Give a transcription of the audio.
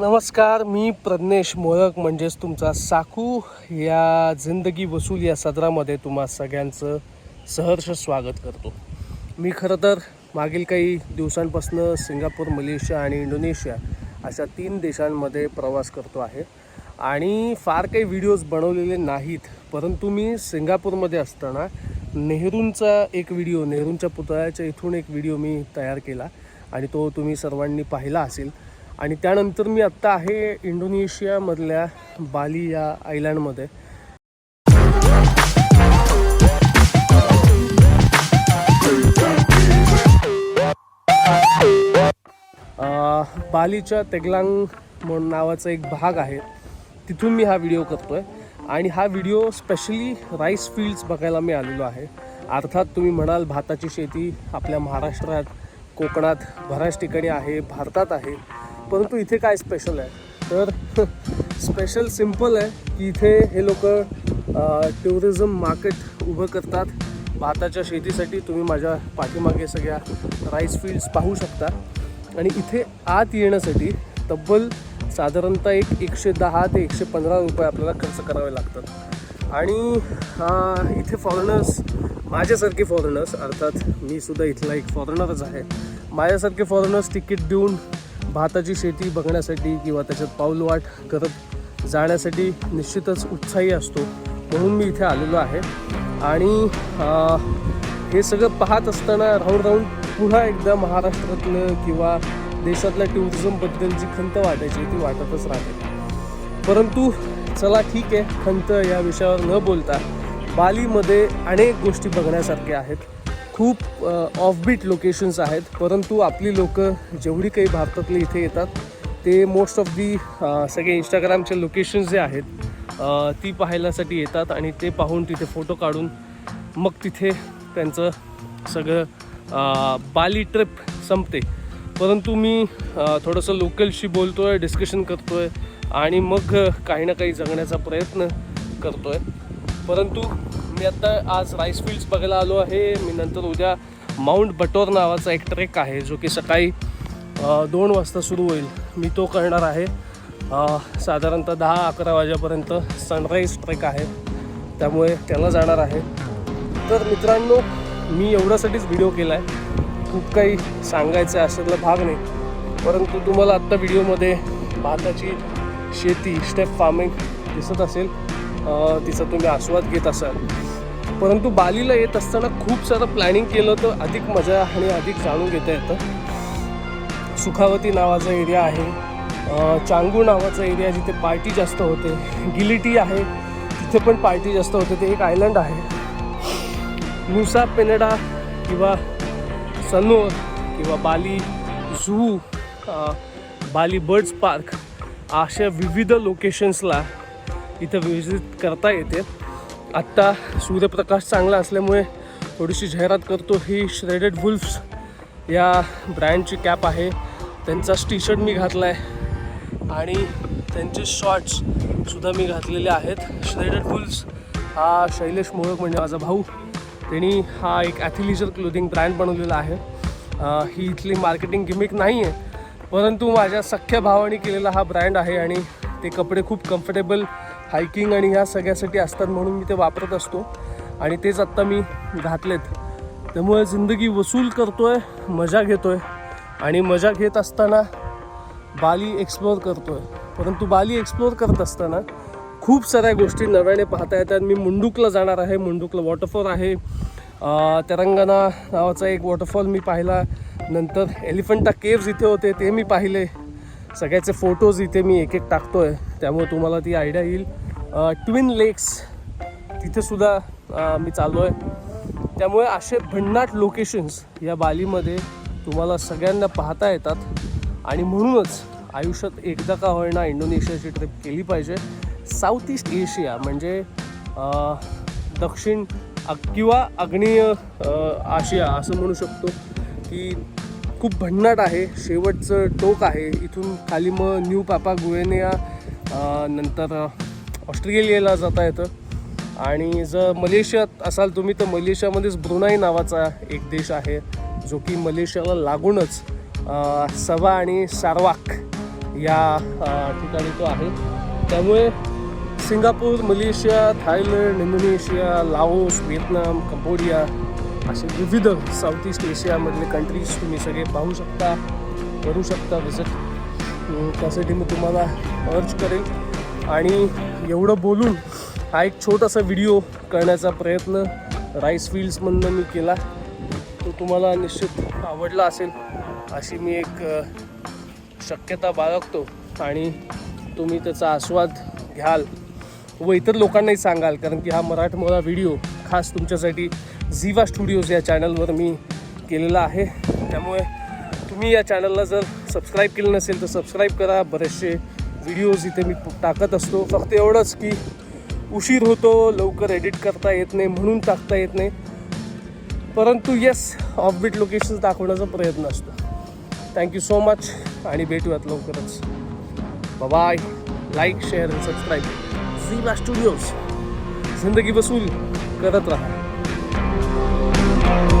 नमस्कार मी प्रज्ञेश मोरक म्हणजेच तुमचा साकू या जिंदगी वसूल या सदरामध्ये तुम्हा सगळ्यांचं सहर्ष स्वागत करतो. मी खरं तर मागील काही दिवसांपासून सिंगापूर मलेशिया आणि इंडोनेशिया अशा तीन देशांमध्ये प्रवास करतो आहे. आणि फार काही व्हिडिओज बनवलेले नाहीत परंतु मी सिंगापूरमध्ये असताना नेहरूंचा एक व्हिडिओ नेहरूंच्या पुतळ्याच्या इथून एक व्हिडिओ मी तयार केला. आणि तो तुम्ही सर्वांनी पाहिला असेल. आणि त्यानंतर मी आत्ता आहे इंडोनेशियामधल्या बाली या आयलँडमध्ये. बालीच्या तेगलांग म्हणून नावाचा एक भाग आहे. तिथून मी हा व्हिडिओ करतो आहे आणि हा व्हिडिओ स्पेशली राईस फील्ड्स बघायला मी आलेलो आहे. अर्थात तुम्ही म्हणाल भाताची शेती आपल्या महाराष्ट्रात कोकणात बऱ्याच ठिकाणी आहे भारतात आहे. परंतु इथे काय स्पेशल आहे? तर स्पेशल सिंपल आहे की इथे हे लोक टुरिझम मार्केट उभं करतात. भाताच्या शेतीसाठी तुम्ही माझ्या पाठीमागे सगळ्या राईस फील्ड्स पाहू शकता. आणि इथे आत येण्यासाठी तब्बल साधारणतः एक एकशे दहा ते एकशे पंधरा रुपये आपल्याला खर्च करावे लागतात. आणि इथे फॉरेनर्स माझ्यासारखे फॉरेनर्स अर्थात मी सुद्धा इथला एक फॉरेनरच आहे माझ्यासारखे फॉरेनर्स तिकीट देऊन भाताची शेती बघण्यासाठी किंवा त्याच्यात पाऊलवाट करत जाण्यासाठी निश्चितच उत्साही असतो. म्हणून मी इथे आलेलो आहे. आणि हे सगळं पाहत असताना राहून राहून पुन्हा एकदा महाराष्ट्रातलं किंवा देशातल्या टुरिझमबद्दल जी खंत वाटायची ती वाटतच राहते. परंतु चला ठीक आहे खंत या विषयावर न बोलता बालीमध्ये अनेक गोष्टी बघण्यासारख्या आहेत. खूप ऑफबीट लोकेशन्स आहेत परंतु आपली लोक जेवढी काही भारतातली इथे येतात ते मोस्ट ऑफ दी सगळे इंस्टाग्रामचे लोकेशन्स जे आहेत ती पाहायलासाठी येतात आणि ते पाहून तिथे फोटो काढून मग तिथे त्यांचं सगळं बाली ट्रिप संपते. परंतु मी थोडंसं लोकलशी बोलतो आहे डिस्कशन करतो आहे आणि मग काही ना काही जगण्याचा प्रयत्न करतो आहे परंतु मी आत्ता आज राईस फील्ड्स बघायला आलो आहे. मी नंतर उद्या माउंट बटोर नावाचा एक ट्रेक आहे जो की सकाळी दोन वाजता सुरू होईल. मी तो करणार आहे. साधारणतः दहा अकरा वाजेपर्यंत सनराईज ट्रेक आहे. त्यामुळे त्याला जाणार आहे. तर मित्रांनो मी एवढ्यासाठीच व्हिडिओ केला आहे खूप काही सांगायचं असेल भाग नाही. परंतु तुम्हाला आत्ता व्हिडिओमध्ये भाताची शेती स्टेप फार्मिंग दिसत असेल. तिचा तुम्ही आस्वाद घेत असाल. परंतु बालीला येत असताना खूप सारं प्लॅनिंग केलं तर अधिक मजा आणि अधिक जाणून घेता येतं. सुखावती नावाचा एरिया आहे. चांगू नावाचा एरिया जिथे पार्टी जास्त होते. गिलिटी आहे. तिथे पण पार्टी जास्त होते. ते एक आयलंड आहे. नुसा पेनेडा किंवा सनोर किंवा Bali zoo Bali birds park अशा विविध लोकेशन्सला इथं विजिट करता येते. आत्ता सूर्यप्रकाश चांगला असल्यामुळे थोडीशी जाहिरात करतो ही श्रेडेड वुल्फ्स या ब्रँडची कॅप आहे. त्यांचाच टी शर्ट मी घातला आहे आणि त्यांचे शॉर्ट्ससुद्धा मी घातलेले आहेत. श्रेडेड वुल्फ्स हा शैलेश मोहक म्हणजे माझा भाऊ. त्यांनी हा एक ॲथिलिजर क्लोदिंग ब्रँड बनवलेला आहे. ही इथली मार्केटिंग गिमिक नाही आहे परंतु माझ्या सख्ख्या भावाने केलेला हा ब्रँड आहे आणि ते कपडे खूप कम्फर्टेबल हायकिंग आणि ह्या सगळ्यासाठी असतात म्हणून मी ते वापरत असतो. आणि तेच आत्ता मी घातलेत. त्यामुळे जिंदगी वसूल करतोय मजा घेतोय. आणि मजा घेत असताना बाली एक्सप्लोअर करतोय. परंतु बाली एक्सप्लोअर करत असताना खूप साऱ्या गोष्टी नव्याने पाहता येतात. मी मुंडूकला जाणार आहे. मुंडूकला वॉटरफॉल आहे. तेरंगणा नावाचा एक वॉटरफॉल मी पाहिला. नंतर एलिफंटा केव्ज इथे होते ते मी पाहिले. सगळ्याचे फोटोज इथे मी एक एक टाकतो आहे त्यामुळे तुम्हाला ती आयडिया येईल. ट्विन लेक्स तिथेसुद्धा मी चाललो आहे त्यामुळे असे भन्नाट लोकेशन्स या बालीमध्ये तुम्हाला सगळ्यांना पाहता येतात. आणि म्हणूनच आयुष्यात एकदा का होईना इंडोनेशियाची ट्रिप केली पाहिजे. साऊथ ईस्ट एशिया म्हणजे दक्षिण किंवा आग्नेय आशिया असं म्हणू शकतो की खूप भन्नाट आहे. शेवटचं टोक आहे. इथून खाली मग न्यू पापा गुएनिया नंतर ऑस्ट्रेलियाला जाता येतं. आणि जर मलेशियात असाल तुम्ही तर मलेशियामध्येच ब्रुनाई नावाचा एक देश आहे जो की मलेशियाला लागूनच सवा आणि सारवाक या ठिकाणी तो आहे. त्यामुळे Singapore Malaysia Thailand Indonesia Laos Vietnam Cambodia असे विविध साऊथ ईस्ट एशियामधले कंट्रीज तुम्ही सगळे पाहू शकता करू शकता विजिट त्यासाठी मी तुम्हाला अर्ज करेल आणि एवढं बोलून हा एक छोटासा व्हिडिओ करण्याचा प्रयत्न राईस फील्ड्समधनं मी केला. तो तुम्हाला निश्चित आवडला असेल अशी मी एक शक्यता बाळगतो. आणि तुम्ही त्याचा आस्वाद घ्याल व इतर लोकांनाही सांगाल कारण की हा मराठमोळा व्हिडिओ खास तुमच्यासाठी झिवा स्टुडिओज या चॅनलवर मी केलेला आहे. त्यामुळे तुम्ही या चॅनलला जर सबस्क्राईब केलं नसेल तर सबस्क्राईब करा. बरेचसे व्हिडिओज इथे मी टाकत असतो. फक्त एवढंच की उशीर होतो लवकर एडिट करता येत नाही म्हणून टाकता येत नाही. परंतु येस ऑफबीट लोकेशन्स दाखवण्याचा प्रयत्न असतो. थँक्यू सो मच आणि भेटूयात लवकरच. Bye like share and subscribe झीवा studios. जिंदगी वसूल करत राहा. Thank you.